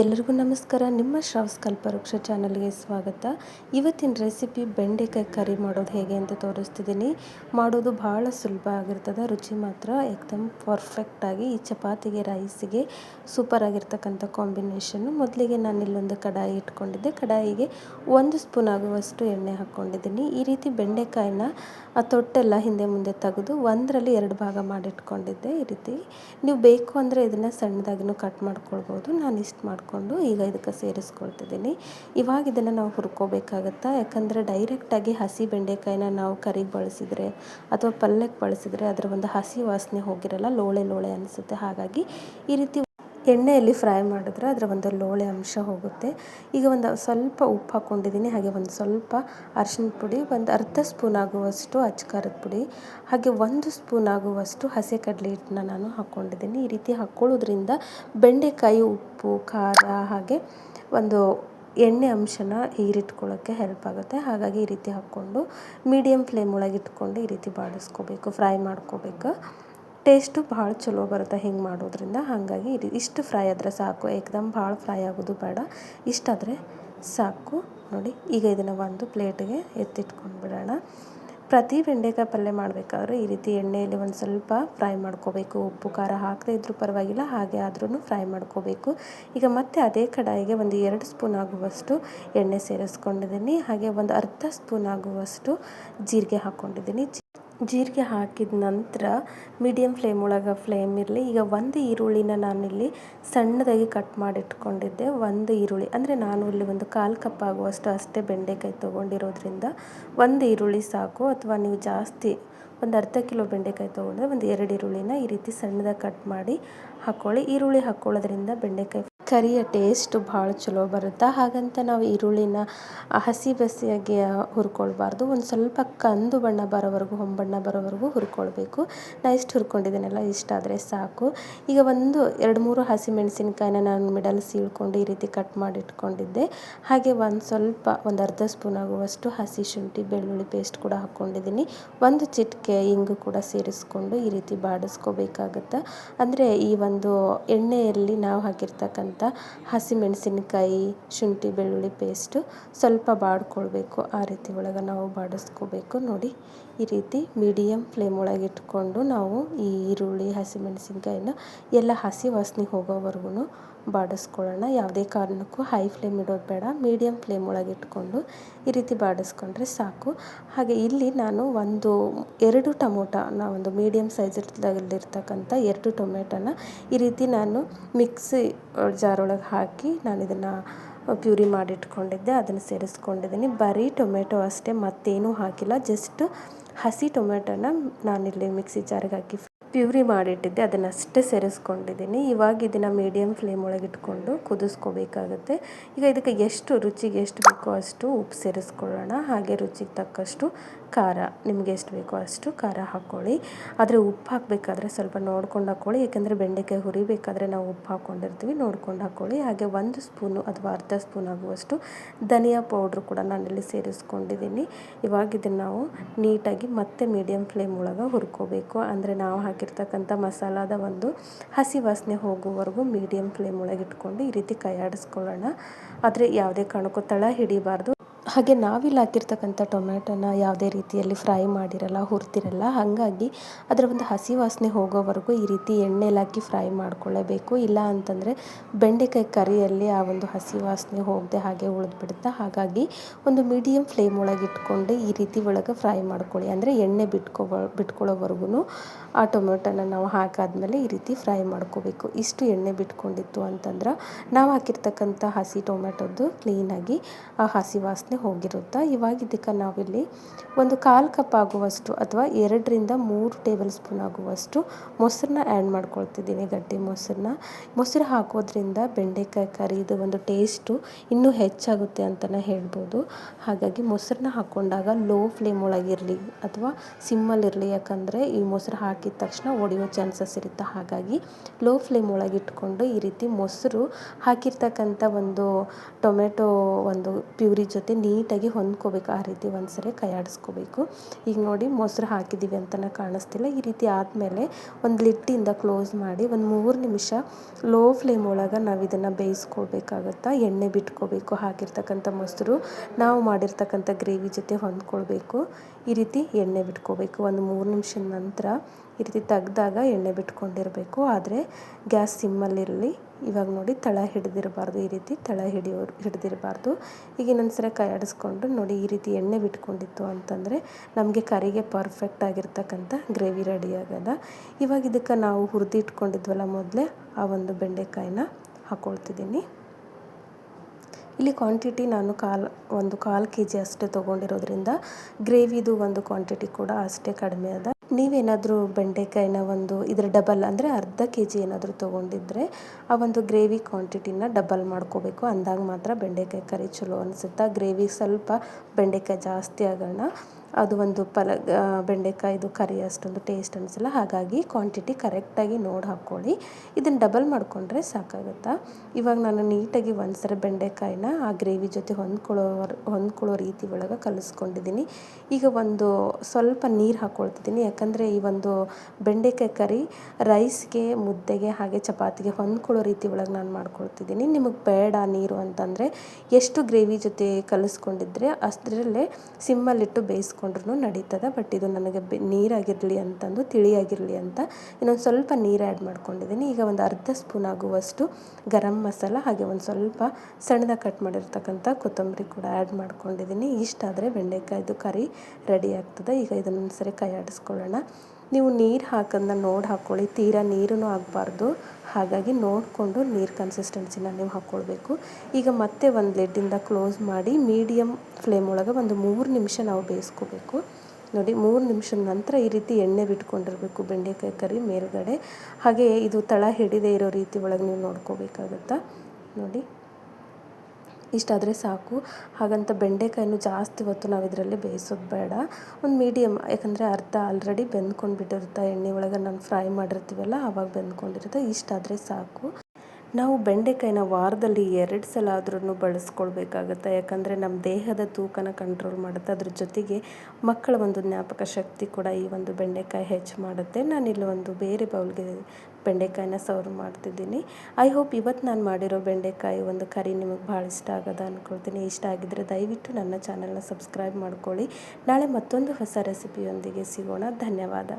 ಎಲ್ಲರಿಗೂ ನಮಸ್ಕಾರ. ನಿಮ್ಮ ಶ್ರಾವ್ಸ್ ಕಲ್ಪವೃಕ್ಷ ಚಾನಲ್ಗೆ ಸ್ವಾಗತ. ಇವತ್ತಿನ ರೆಸಿಪಿ ಬೆಂಡೆಕಾಯಿ ಕರಿ ಮಾಡೋದು ಹೇಗೆ ಅಂತ ತೋರಿಸ್ತಿದ್ದೀನಿ. ಮಾಡೋದು ಭಾಳ ಸುಲಭ ಆಗಿರ್ತದೆ, ರುಚಿ ಮಾತ್ರ ಏಕ್ದಮ್ ಪರ್ಫೆಕ್ಟಾಗಿ ಈ ಚಪಾತಿಗೆ ರೈಸಿಗೆ ಸೂಪರ್ ಆಗಿರ್ತಕ್ಕಂಥ ಕಾಂಬಿನೇಷನ್ನು ಮೊದಲಿಗೆ ನಾನು ಇಲ್ಲೊಂದು ಕಡಾಯಿ ಇಟ್ಕೊಂಡಿದ್ದೆ. ಕಡಾಯಿಗೆ ಒಂದು ಸ್ಪೂನ್ ಆಗುವಷ್ಟು ಎಣ್ಣೆ ಹಾಕ್ಕೊಂಡಿದ್ದೀನಿ ಈ ರೀತಿ ಬೆಂಡೆಕಾಯಿನ ಆ ತೊಟ್ಟೆಲ್ಲ ಹಿಂದೆ ಮುಂದೆ ತೆಗೆದು ಒಂದರಲ್ಲಿ ಎರಡು ಭಾಗ ಮಾಡಿಟ್ಕೊಂಡಿದ್ದೆ. ಈ ರೀತಿ ನೀವು ಬೇಕು ಅಂದರೆ ಇದನ್ನು ಸಣ್ಣದಾಗಿನೂ ಕಟ್ ಮಾಡ್ಕೊಳ್ಬೋದು. ನಾನು ಇಷ್ಟು ಮಾಡಿಕೊಂಡು ಈಗ ಇದಕ್ಕೆ ಸೇರಿಸ್ಕೊಳ್ತಿದ್ದೀನಿ. ಇವಾಗ ಇದನ್ನು ನಾವು ಹುರ್ಕೋಬೇಕಾಗತ್ತಾ? ಯಾಕಂದರೆ ಡೈರೆಕ್ಟಾಗಿ ಹಸಿ ಬೆಂಡೆಕಾಯಿನ ನಾವು ಕರಿಗೆ ಬಳಸಿದರೆ ಅಥವಾ ಪಲ್ಯಕ್ಕೆ ಬಳಸಿದರೆ ಅದರ ಒಂದು ಹಸಿ ವಾಸನೆ ಹೋಗಿರಲ್ಲ, ಲೋಳೆ ಲೋಳೆ ಅನಿಸುತ್ತೆ. ಹಾಗಾಗಿ ಈ ರೀತಿ ಎಣ್ಣೆಯಲ್ಲಿ ಫ್ರೈ ಮಾಡಿದ್ರೆ ಅದರ ಒಂದು ಲೋಳೆ ಅಂಶ ಹೋಗುತ್ತೆ. ಈಗ ಒಂದು ಸ್ವಲ್ಪ ಉಪ್ಪು ಹಾಕ್ಕೊಂಡಿದ್ದೀನಿ. ಹಾಗೆ ಒಂದು ಸ್ವಲ್ಪ ಅರಿಶಿನ ಪುಡಿ, ಒಂದು ಅರ್ಧ ಸ್ಪೂನ್ ಆಗುವಷ್ಟು ಅಚ್ಕಾರದ ಪುಡಿ, ಹಾಗೆ ಒಂದು ಸ್ಪೂನ್ ಆಗುವಷ್ಟು ಹಸಿ ಕಡಲೆ ಹಿಟ್ಟನ್ನ ನಾನು ಹಾಕ್ಕೊಂಡಿದ್ದೀನಿ. ಈ ರೀತಿ ಹಾಕ್ಕೊಳ್ಳೋದ್ರಿಂದ ಬೆಂಡೆಕಾಯಿ ಉಪ್ಪು, ಖಾರ ಹಾಗೆ ಒಂದು ಎಣ್ಣೆ ಅಂಶನ ಹೀರಿಟ್ಕೊಳ್ಳೋಕ್ಕೆ ಹೆಲ್ಪ್ ಆಗುತ್ತೆ. ಹಾಗಾಗಿ ಈ ರೀತಿ ಹಾಕ್ಕೊಂಡು ಮೀಡಿಯಮ್ ಫ್ಲೇಮ್ ಒಳಗೆ ಇಟ್ಕೊಂಡು ಈ ರೀತಿ ಬಾಡಿಸ್ಕೋಬೇಕು ಫ್ರೈ ಮಾಡ್ಕೋಬೇಕು. ಟೇಸ್ಟು ಭಾಳ ಚಲೋ ಬರುತ್ತೆ ಹಿಂಗೆ ಮಾಡೋದ್ರಿಂದ. ಹಾಗಾಗಿ ಇದು ಇಷ್ಟು ಫ್ರೈ ಆದರೆ ಸಾಕು. ಏಕ್ದಮ್ ಭಾಳ ಫ್ರೈ ಆಗೋದು ಬೇಡ. ಇಷ್ಟಾದರೆ ಸಾಕು. ನೋಡಿ, ಈಗ ಇದನ್ನು ಒಂದು ಪ್ಲೇಟಿಗೆ ಎತ್ತಿಟ್ಕೊಂಡು ಬಿಡೋಣ. ಪ್ರತಿ ಬೆಂಡೆಕಾಯಿ ಪಲ್ಯ ಮಾಡಬೇಕಾದ್ರೆ ಈ ರೀತಿ ಎಣ್ಣೆಯಲ್ಲಿ ಒಂದು ಸ್ವಲ್ಪ ಫ್ರೈ ಮಾಡ್ಕೋಬೇಕು. ಉಪ್ಪು, ಖಾರ ಹಾಕದೇ ಇದ್ರೂ ಪರವಾಗಿಲ್ಲ, ಹಾಗೆ ಆದ್ರೂ ಫ್ರೈ ಮಾಡ್ಕೋಬೇಕು. ಈಗ ಮತ್ತೆ ಅದೇ ಕಡಾಯಿಗೆ ಒಂದು ಎರಡು ಸ್ಪೂನ್ ಆಗುವಷ್ಟು ಎಣ್ಣೆ ಸೇರಿಸ್ಕೊಂಡಿದ್ದೀನಿ. ಹಾಗೆ ಒಂದು ಅರ್ಧ ಸ್ಪೂನ್ ಆಗುವಷ್ಟು ಜೀರಿಗೆ ಹಾಕ್ಕೊಂಡಿದ್ದೀನಿ ಜೀರಿಗೆ ಹಾಕಿದ ನಂತರ ಮೀಡಿಯಮ್ ಫ್ಲೇಮ್ ಒಳಗೆ ಫ್ಲೇಮ್ ಇರಲಿ. ಈಗ ಒಂದು ಈರುಳ್ಳಿನ ನಾನಿಲ್ಲಿ ಸಣ್ಣದಾಗಿ ಕಟ್ ಮಾಡಿಟ್ಕೊಂಡಿದ್ದೆ. ಒಂದು ಈರುಳ್ಳಿ ಅಂದರೆ ನಾನು ಇಲ್ಲಿ ಒಂದು ಕಾಲು ಕಪ್ ಆಗುವಷ್ಟು ಅಷ್ಟೇ ಬೆಂಡೆಕಾಯಿ ತೊಗೊಂಡಿರೋದ್ರಿಂದ ಒಂದು ಈರುಳ್ಳಿ ಸಾಕು. ಅಥವಾ ನೀವು ಜಾಸ್ತಿ ಒಂದು ಅರ್ಧ ಕಿಲೋ ಬೆಂಡೆಕಾಯಿ ತೊಗೊಂಡ್ರೆ ಒಂದು ಎರಡು ಈರುಳ್ಳಿನ ಈ ರೀತಿ ಸಣ್ಣದಾಗಿ ಕಟ್ ಮಾಡಿ ಹಾಕ್ಕೊಳ್ಳಿ ಈರುಳ್ಳಿ ಹಾಕ್ಕೊಳ್ಳೋದ್ರಿಂದ ಬೆಂಡೆಕಾಯಿ ಕರಿಯ ಟೇಸ್ಟ್ ಭಾಳ ಚಲೋ ಬರುತ್ತೆ. ಹಾಗಂತ ನಾವು ಈರುಳ್ಳಿನ ಹಸಿ ಬಸಿಯಾಗಿ ಹುರ್ಕೊಳ್ಬಾರ್ದು. ಒಂದು ಸ್ವಲ್ಪ ಕಂದು ಬಣ್ಣ ಬರೋವರೆಗೂ ಹೊಂಬಣ್ಣ ಬರೋವರೆಗೂ ಹುರ್ಕೊಳ್ಬೇಕು. ನಾ ಇಷ್ಟು ಹುರ್ಕೊಂಡಿದ್ದೀನಲ್ಲ, ಇಷ್ಟ ಆದರೆ ಸಾಕು. ಈಗ ಒಂದು ಎರಡು ಮೂರು ಹಸಿ ಮೆಣಸಿನ್ಕಾಯಿನ ನಾನು ಮಿಡಲ್ ಸೀಳ್ಕೊಂಡು ಈ ರೀತಿ ಕಟ್ ಮಾಡಿ ಇಟ್ಕೊಂಡಿದ್ದೆ ಹಾಗೆ ಒಂದು ಸ್ವಲ್ಪ, ಒಂದು ಅರ್ಧ ಸ್ಪೂನ್ ಆಗುವಷ್ಟು ಹಸಿ ಶುಂಠಿ, ಬೆಳ್ಳುಳ್ಳಿ ಪೇಸ್ಟ್ ಕೂಡ ಹಾಕ್ಕೊಂಡಿದ್ದೀನಿ ಒಂದು ಚಿಟಿಕೆ ಇಂಗು ಕೂಡ ಸೇರಿಸ್ಕೊಂಡು ಈ ರೀತಿ ಬಾಡಿಸ್ಕೋಬೇಕಾಗತ್ತೆ. ಅಂದರೆ ಈ ಒಂದು ಎಣ್ಣೆಯಲ್ಲಿ ನಾವು ಹಾಕಿರ್ತಕ್ಕಂಥ ಹಸಿಮೆಣಸಿನಕಾಯಿ, ಶುಂಠಿ, ಬೆಳ್ಳುಳ್ಳಿ ಪೇಸ್ಟು ಸ್ವಲ್ಪ ಬಾಡ್ಕೊಳ್ಬೇಕು. ಆ ರೀತಿ ಒಳಗೆ ನಾವು ಬಾಡಿಸ್ಕೋಬೇಕು. ನೋಡಿ, ಈ ರೀತಿ ಮೀಡಿಯಮ್ ಫ್ಲೇಮ್ ಒಳಗೆ ಇಟ್ಕೊಂಡು ನಾವು ಈ ಈರುಳ್ಳಿ, ಹಸಿಮೆಣಸಿನ್ಕಾಯಿನ ಎಲ್ಲ ಹಸಿ ವಾಸನೆ ಹೋಗೋವರೆಗೂ ಬಾಡಿಸ್ಕೊಳ್ಳೋಣ. ಯಾವುದೇ ಕಾರಣಕ್ಕೂ ಹೈ ಫ್ಲೇಮ್ ಇಡೋದು ಬೇಡ. ಮೀಡಿಯಮ್ ಫ್ಲೇಮ್ ಒಳಗೆ ಇಟ್ಕೊಂಡು ಈ ರೀತಿ ಬಾಡಿಸ್ಕೊಂಡ್ರೆ ಸಾಕು. ಹಾಗೆ ಇಲ್ಲಿ ನಾನು ಒಂದು, ಎರಡು ಟೊಮೊಟೊ ಒಂದು ಮೀಡಿಯಮ್ ಸೈಜಲ್ಲಿರ್ತಕ್ಕಂಥ ಎರಡು ಟೊಮೆಟೊನ ಈ ರೀತಿ ನಾನು ಮಿಕ್ಸಿ ಜಾರೊಳಗೆ ಹಾಕಿ ನಾನು ಇದನ್ನು ಪ್ಯೂರಿ ಮಾಡಿಟ್ಕೊಂಡಿದ್ದೆ. ಅದನ್ನು ಸೇರಿಸ್ಕೊಂಡಿದ್ದೀನಿ. ಬರೀ ಟೊಮೆಟೊ ಅಷ್ಟೇ, ಮತ್ತೇನೂ ಹಾಕಿಲ್ಲ. ಜಸ್ಟ್ ಹಸಿ ಟೊಮೆಟೊನ ನಾನಿಲ್ಲಿ ಮಿಕ್ಸಿ ಜಾರಿಗೆ ಹಾಕಿ ಪ್ಯೂರಿ ಮಾಡಿಟ್ಟಿದ್ದೆ ಅದನ್ನಷ್ಟೇ ಸೇರಿಸ್ಕೊಂಡಿದ್ದೀನಿ. ಇವಾಗ ಇದನ್ನು ಮೀಡಿಯಮ್ ಫ್ಲೇಮ್ ಒಳಗೆ ಇಟ್ಕೊಂಡು ಕುದಿಸ್ಕೋಬೇಕಾಗುತ್ತೆ. ಈಗ ಇದಕ್ಕೆ ಎಷ್ಟು ರುಚಿಗೆ ಎಷ್ಟು ಬೇಕೋ ಅಷ್ಟು ಉಪ್ಪು ಸೇರಿಸ್ಕೊಳ್ಳೋಣ. ಹಾಗೆ ರುಚಿಗೆ ತಕ್ಕಷ್ಟು ಖಾರ, ನಿಮಗೆ ಎಷ್ಟು ಬೇಕೋ ಅಷ್ಟು ಖಾರ ಹಾಕ್ಕೊಳ್ಳಿ. ಆದರೆ ಉಪ್ಪು ಹಾಕಬೇಕಾದ್ರೆ ಸ್ವಲ್ಪ ನೋಡ್ಕೊಂಡು ಹಾಕ್ಕೊಳ್ಳಿ. ಏಕೆಂದರೆ ಬೆಂಡೆಕಾಯಿ ಹುರಿಬೇಕಾದ್ರೆ ನಾವು ಉಪ್ಪು ಹಾಕ್ಕೊಂಡಿರ್ತೀವಿ, ನೋಡ್ಕೊಂಡು ಹಾಕ್ಕೊಳ್ಳಿ. ಹಾಗೆ ಒಂದು ಸ್ಪೂನು ಅಥವಾ ಅರ್ಧ ಸ್ಪೂನ್ ಆಗುವಷ್ಟು ಧನಿಯಾ ಪೌಡ್ರು ಕೂಡ ನಾನಿಲ್ಲಿ ಸೇರಿಸ್ಕೊಂಡಿದ್ದೀನಿ. ಇವಾಗ ಇದನ್ನು ನಾವು ನೀಟಾಗಿ ಮತ್ತೆ ಮೀಡಿಯಮ್ ಫ್ಲೇಮ್ ಒಳಗೆ ಹುರ್ಕೋಬೇಕು. ಅಂದರೆ ನಾವು ಹಾಕಿರ್ತಕ್ಕಂಥ ಮಸಾಲಾದ ಒಂದು ಹಸಿ ವಾಸನೆ ಹೋಗುವವರೆಗೂ ಮೀಡಿಯಮ್ ಫ್ಲೇಮ್ ಒಳಗೆ ಇಟ್ಕೊಂಡು ಈ ರೀತಿ ಕೈಯಾಡಿಸ್ಕೊಳ್ಳೋಣ. ಆದರೆ ಯಾವುದೇ ಕಾರಣಕ್ಕೂ ತಳ ಹಿಡಿಬಾರ್ದು. ಹಾಗೆ ನಾವಿಲ್ಲಿ ಹಾಕಿರ್ತಕ್ಕಂಥ ಟೊಮ್ಯಾಟೋನ ಯಾವುದೇ ರೀತಿಯಲ್ಲಿ ಫ್ರೈ ಮಾಡಿರಲ್ಲ, ಹುರ್ತಿರಲ್ಲ, ಹಾಗಾಗಿ ಅದರ ಒಂದು ಹಸಿ ವಾಸನೆ ಹೋಗೋವರೆಗೂ ಈ ರೀತಿ ಎಣ್ಣೆಲಿ ಹಾಕಿ ಫ್ರೈ ಮಾಡ್ಕೊಳ್ಳೇಬೇಕು. ಇಲ್ಲ ಅಂತಂದರೆ ಬೆಂಡೆಕಾಯಿ ಕರಿಯಲ್ಲಿ ಆ ಒಂದು ಹಸಿ ವಾಸನೆ ಹೋಗದೆ ಹಾಗೆ ಉಳಿದ್ಬಿಡುತ್ತೆ, ಹಾಗಾಗಿ ಒಂದು ಮೀಡಿಯಮ್ ಫ್ಲೇಮ್ ಒಳಗೆ ಇಟ್ಕೊಂಡು ಈ ರೀತಿ ಒಳಗೆ ಫ್ರೈ ಮಾಡ್ಕೊಳ್ಳಿ. ಅಂದರೆ ಎಣ್ಣೆ ಬಿಟ್ಕೋ ಬಿಟ್ಕೊಳ್ಳೋವರೆಗೂ ಆ ಟೊಮೆಟೊನ ನಾವು ಹಾಕಾದ್ಮೇಲೆ ಈ ರೀತಿ ಫ್ರೈ ಮಾಡ್ಕೋಬೇಕು. ಇಷ್ಟು ಎಣ್ಣೆ ಬಿಟ್ಕೊಂಡಿತ್ತು ಅಂತಂದ್ರೆ ನಾವು ಹಾಕಿರ್ತಕ್ಕಂಥ ಹಸಿ ಟೊಮೆಟೊದ್ದು ಕ್ಲೀನಾಗಿ ಆ ಹಸಿ ವಾಸನೆ ಹೋಗಿರುತ್ತೆ? ಇವಾಗ ಇದಕ್ಕೆ ನಾವಿಲ್ಲಿ ಒಂದು ಕಾಲು ಕಪ್ ಆಗುವಷ್ಟು ಅಥವಾ ಎರಡರಿಂದ ಮೂರು ಟೇಬಲ್ ಸ್ಪೂನ್ ಆಗುವಷ್ಟು ಮೊಸರನ್ನ ಆ್ಯಡ್ ಮಾಡ್ಕೊಳ್ತಿದ್ದೀನಿ ಗಟ್ಟಿ ಮೊಸರನ್ನ. ಮೊಸರು ಹಾಕೋದ್ರಿಂದ ಬೆಂಡೆಕಾಯಿ ಕರಿದು ಒಂದು ಟೇಸ್ಟು ಇನ್ನೂ ಹೆಚ್ಚಾಗುತ್ತೆ ಅಂತಲೇ ಹೇಳ್ಬೋದು. ಹಾಗಾಗಿ ಮೊಸರನ್ನ ಹಾಕ್ಕೊಂಡಾಗ ಲೋ ಫ್ಲೇಮ್ ಒಳಗಿರಲಿ ಅಥವಾ ಸಿಮ್ಮಲ್ಲಿರಲಿ ಯಾಕಂದರೆ ಈ ಮೊಸರು ಹಾಕಿದ ತಕ್ಷಣ ಒಡೆಯೋ ಚಾನ್ಸಸ್ ಇರುತ್ತೆ. ಹಾಗಾಗಿ ಲೋ ಫ್ಲೇಮ್ ಒಳಗಿಟ್ಕೊಂಡು ಈ ರೀತಿ ಮೊಸರು ಹಾಕಿರ್ತಕ್ಕಂಥ ಒಂದು ಟೊಮೆಟೊ ಒಂದು ಪ್ಯೂರಿ ಜೊತೆ ನೀಟಾಗಿ ಹೊಂದ್ಕೋಬೇಕು, ಆ ರೀತಿ ಒಂದು ಸರಿ ಕೈ ಆಡಿಸ್ಕೋಬೇಕು. ಈಗ ನೋಡಿ ಮೊಸರು ಹಾಕಿದ್ದೀವಿ ಅಂತಲೇ ಕಾಣಿಸ್ತಿಲ್ಲ. ಈ ರೀತಿ ಆದಮೇಲೆ ಒಂದು ಲಿಟ್ಟಿಂದ ಕ್ಲೋಸ್ ಮಾಡಿ ಒಂದು ಮೂರು ನಿಮಿಷ ಲೋ ಫ್ಲೇಮ್ ಒಳಗೆ ನಾವು ಇದನ್ನು ಬೇಯಿಸ್ಕೊಳ್ಬೇಕಾಗತ್ತಾ ಎಣ್ಣೆ ಬಿಟ್ಕೋಬೇಕು, ಹಾಕಿರ್ತಕ್ಕಂಥ ಮೊಸರು. ನಾವು ಮಾಡಿರ್ತಕ್ಕಂಥ ಗ್ರೇವಿ ಜೊತೆ ಹೊಂದ್ಕೊಳ್ಬೇಕು. ಈ ರೀತಿ ಎಣ್ಣೆ ಬಿಟ್ಕೋಬೇಕು. ಒಂದು ಮೂರು ನಿಮಿಷದ ನಂತರ ಈ ರೀತಿ ತೆಗ್ದಾಗ ಎಣ್ಣೆ ಬಿಟ್ಕೊಂಡಿರಬೇಕು. ಆದರೆ ಗ್ಯಾಸ್ ಸಿಮ್ಮಲ್ಲಿರಲಿ ಇವಾಗ ನೋಡಿ ತಳ ಹಿಡಿದಿರಬಾರ್ದು, ಈ ರೀತಿ ತಳ ಹಿಡಿಯೋ ಹಿಡಿದಿರಬಾರ್ದು. ಈಗ ಇನ್ನೊಂದು ಸರಿ ಕೈ ಆಡಿಸ್ಕೊಂಡು ನೋಡಿ ಈ ರೀತಿ ಎಣ್ಣೆ ಬಿಟ್ಕೊಂಡಿತ್ತು ಅಂತಂದರೆ ನಮಗೆ ಕರಿಗೆ ಪರ್ಫೆಕ್ಟ್ ಆಗಿರ್ತಕ್ಕಂಥ ಗ್ರೇವಿ ರೆಡಿ ಆಗದ. ಇವಾಗ ಇದಕ್ಕೆ ನಾವು ಹುರಿದಿಟ್ಕೊಂಡಿದ್ವಲ್ಲ ಮೊದಲೇ, ಆ ಒಂದು ಬೆಂಡೆಕಾಯಿನ ಹಾಕ್ಕೊಳ್ತಿದ್ದೀನಿ ಇಲ್ಲಿ ಕ್ವಾಂಟಿಟಿ ನಾನು ಕಾಲು, ಒಂದು ಕಾಲು ಕೆ ಜಿ ಅಷ್ಟೇ ತೊಗೊಂಡಿರೋದ್ರಿಂದ ಗ್ರೇವಿದು ಒಂದು ಕ್ವಾಂಟಿಟಿ ಕೂಡ ಅಷ್ಟೇ ಕಡಿಮೆ ಅದ. ನೀವೇನಾದರೂ ಬೆಂಡೆಕಾಯಿನ ಒಂದು ಇದರ ಡಬಲ್ ಅಂದರೆ ಅರ್ಧ ಕೆ ಜಿ ಏನಾದರೂ ತೊಗೊಂಡಿದ್ದರೆ ಆ ಒಂದು ಗ್ರೇವಿ ಕ್ವಾಂಟಿಟಿನ ಡಬಲ್ ಮಾಡ್ಕೋಬೇಕು. ಅಂದಾಗ ಮಾತ್ರ ಬೆಂಡೆಕಾಯಿ ಕರಿ ಚಲೋ ಅನಿಸುತ್ತೆ. ಗ್ರೇವಿ ಸ್ವಲ್ಪ ಬೆಂಡೆಕಾಯಿ ಜಾಸ್ತಿ ಆಗೋಣ. ಅದು ಒಂದು ಪಲ ಬೆಂಡೆಕಾಯಿದು ಕರಿ ಅಷ್ಟೊಂದು ಟೇಸ್ಟ್ ಅನಿಸಲ್ಲ. ಹಾಗಾಗಿ ಕ್ವಾಂಟಿಟಿ ಕರೆಕ್ಟಾಗಿ ನೋಡಿ ಹಾಕ್ಕೊಳ್ಳಿ. ಇದನ್ನು ಡಬಲ್ ಮಾಡಿಕೊಂಡ್ರೆ ಸಾಕಾಗುತ್ತಾ? ಇವಾಗ ನಾನು ನೀಟಾಗಿ ಒಂದ್ಸರಿ ಬೆಂಡೆಕಾಯಿನ ಆ ಗ್ರೇವಿ ಜೊತೆ ಹೊಂದ್ಕೊಳ್ಳೋ ಹೊಂದ್ಕೊಳ್ಳೋ ರೀತಿ ಒಳಗೆ ಕಲಿಸ್ಕೊಂಡಿದ್ದೀನಿ ಈಗ ಒಂದು ಸ್ವಲ್ಪ ನೀರು ಹಾಕ್ಕೊಳ್ತಿದ್ದೀನಿ ಯಾಕಂದರೆ ಈ ಒಂದು ಬೆಂಡೆಕಾಯಿ ಕರಿ ರೈಸ್ಗೆ ಮುದ್ದೆಗೆ, ಹಾಗೆ ಚಪಾತಿಗೆ ಹೊಂದ್ಕೊಳ್ಳೋ ರೀತಿ ಒಳಗೆ ನಾನು ಮಾಡ್ಕೊಳ್ತಿದ್ದೀನಿ ನಿಮಗೆ ಬೇಡ ನೀರು ಅಂತಂದರೆ ಎಷ್ಟು ಗ್ರೇವಿ ಜೊತೆ ಕಲಿಸ್ಕೊಂಡಿದ್ರೆ ಅಷ್ಟರಲ್ಲೇ ಸಿಮ್ಮಲ್ಲಿಟ್ಟು ಬೇಯಿಸ್ಕೊಂಡು ಹಾಕ್ಕೊಂಡ್ರೂ ನಡೀತದೆ ಬಟ್ ಇದು ನನಗೆ ಬೆ, ನೀರಾಗಿರಲಿ ಅಂತಂದು ತಿಳಿಯಾಗಿರಲಿ ಅಂತ ಇನ್ನೊಂದು ಸ್ವಲ್ಪ ನೀರು ಆ್ಯಡ್ ಮಾಡ್ಕೊಂಡಿದ್ದೀನಿ ಈಗ ಒಂದು ಅರ್ಧ ಸ್ಪೂನ್ ಆಗುವಷ್ಟು ಗರಂ ಮಸಾಲ, ಹಾಗೆ ಒಂದು ಸ್ವಲ್ಪ ಸಣ್ಣದಾಗಿ ಕಟ್ ಮಾಡಿರ್ತಕ್ಕಂಥ ಕೊತ್ತಂಬರಿ ಕೂಡ ಆ್ಯಡ್ ಮಾಡ್ಕೊಂಡಿದ್ದೀನಿ ಇಷ್ಟಾದರೆ ಬೆಂಡೆಕಾಯ್ದು ಕರಿ ರೆಡಿ ಆಗ್ತದೆ. ಈಗ ಇದನ್ನೊಂದು ಸರಿ ಕೈ ಆಡಿಸ್ಕೊಳ್ಳೋಣ ನೀವು ನೀರು ಹಾಕೋದನ್ನ ನೋಡಿ ಹಾಕ್ಕೊಳ್ಳಿ ತೀರಾ ನೀರೂ ಆಗಬಾರ್ದು. ಹಾಗಾಗಿ ನೋಡಿಕೊಂಡು ನೀರು ಕನ್ಸಿಸ್ಟೆನ್ಸಿನ ನೀವು ಹಾಕ್ಕೊಳ್ಬೇಕು ಈಗ ಮತ್ತೆ ಒಂದು ಲೆಡ್ಡಿಂದ ಕ್ಲೋಸ್ ಮಾಡಿ ಮೀಡಿಯಮ್ ಫ್ಲೇಮ್ ಒಳಗೆ ಒಂದು ಮೂರು ನಿಮಿಷ ನಾವು ಬೇಯಿಸ್ಕೋಬೇಕು. ನೋಡಿ, ಮೂರು ನಿಮಿಷದ ನಂತರ ಈ ರೀತಿ ಎಣ್ಣೆ ಬಿಟ್ಕೊಂಡಿರಬೇಕು, ಬೆಂಡೆಕಾಯಿ ಕರಿ ಮೇಲುಗಡೆ. ಹಾಗೆ ಇದು ತಳ ಹಿಡಿದೇ ಇರೋ ರೀತಿ ಒಳಗೆ ನೀವು ನೋಡ್ಕೋಬೇಕಾಗತ್ತಾ? ನೋಡಿ. ಇಷ್ಟಾದರೆ ಸಾಕು. ಹಾಗಂತ ಬೆಂಡೆಕಾಯನ್ನು ಜಾಸ್ತಿ ಹೊತ್ತು ನಾವು ಇದರಲ್ಲಿ ಬೇಯಿಸೋದು ಬೇಡ. ಒಂದು ಮೀಡಿಯಮ್, ಯಾಕಂದರೆ ಅರ್ಧ ಆಲ್ರೆಡಿ ಬೆಂದ್ಕೊಂಡು ಬಿಟ್ಟಿರುತ್ತೆ ಎಣ್ಣೆ ಒಳಗೆ ನಾನು ಫ್ರೈ ಮಾಡಿರ್ತೀವಲ್ಲ, ಆವಾಗ ಬೆಂದ್ಕೊಂಡಿರುತ್ತೆ. ಇಷ್ಟಾದರೆ ಸಾಕು. ನಾವು ಬೆಂಡೆಕಾಯಿನ ವಾರದಲ್ಲಿ ಎರಡು ಸಲ ಆದ್ರೂ ಬಳಸ್ಕೊಳ್ಬೇಕಾಗತ್ತೆ. ಯಾಕಂದರೆ ನಮ್ಮ ದೇಹದ ತೂಕನ ಕಂಟ್ರೋಲ್ ಮಾಡುತ್ತೆ. ಅದ್ರ ಜೊತೆಗೆ ಮಕ್ಕಳ ಒಂದು ಜ್ಞಾಪಕ ಶಕ್ತಿ ಕೂಡ ಈ ಒಂದು ಬೆಂಡೆಕಾಯಿ ಹೆಚ್ಚು ಮಾಡುತ್ತೆ. ನಾನಿಲ್ಲಿ ಒಂದು ಬೇರೆ ಬೌಲ್ಗೆ ಬೆಂಡೆಕಾಯಿನ ಸರ್ವ್ ಮಾಡ್ತಿದ್ದೀನಿ. ಐ ಹೋಪ್ ಇವತ್ತು ನಾನು ಮಾಡಿರೋ ಬೆಂಡೆಕಾಯಿ ಒಂದು ಕರಿ ನಿಮಗೆ ಭಾಳ ಇಷ್ಟ ಆಗೋದ ಅಂದ್ಕೊಳ್ತೀನಿ ಇಷ್ಟ ಆಗಿದ್ದರೆ ದಯವಿಟ್ಟು ನನ್ನ ಚಾನಲ್ನ ಸಬ್ಸ್ಕ್ರೈಬ್ ಮಾಡ್ಕೊಳ್ಳಿ. ನಾಳೆ ಮತ್ತೊಂದು ಹೊಸ ರೆಸಿಪಿಯೊಂದಿಗೆ ಸಿಗೋಣ. ಧನ್ಯವಾದ.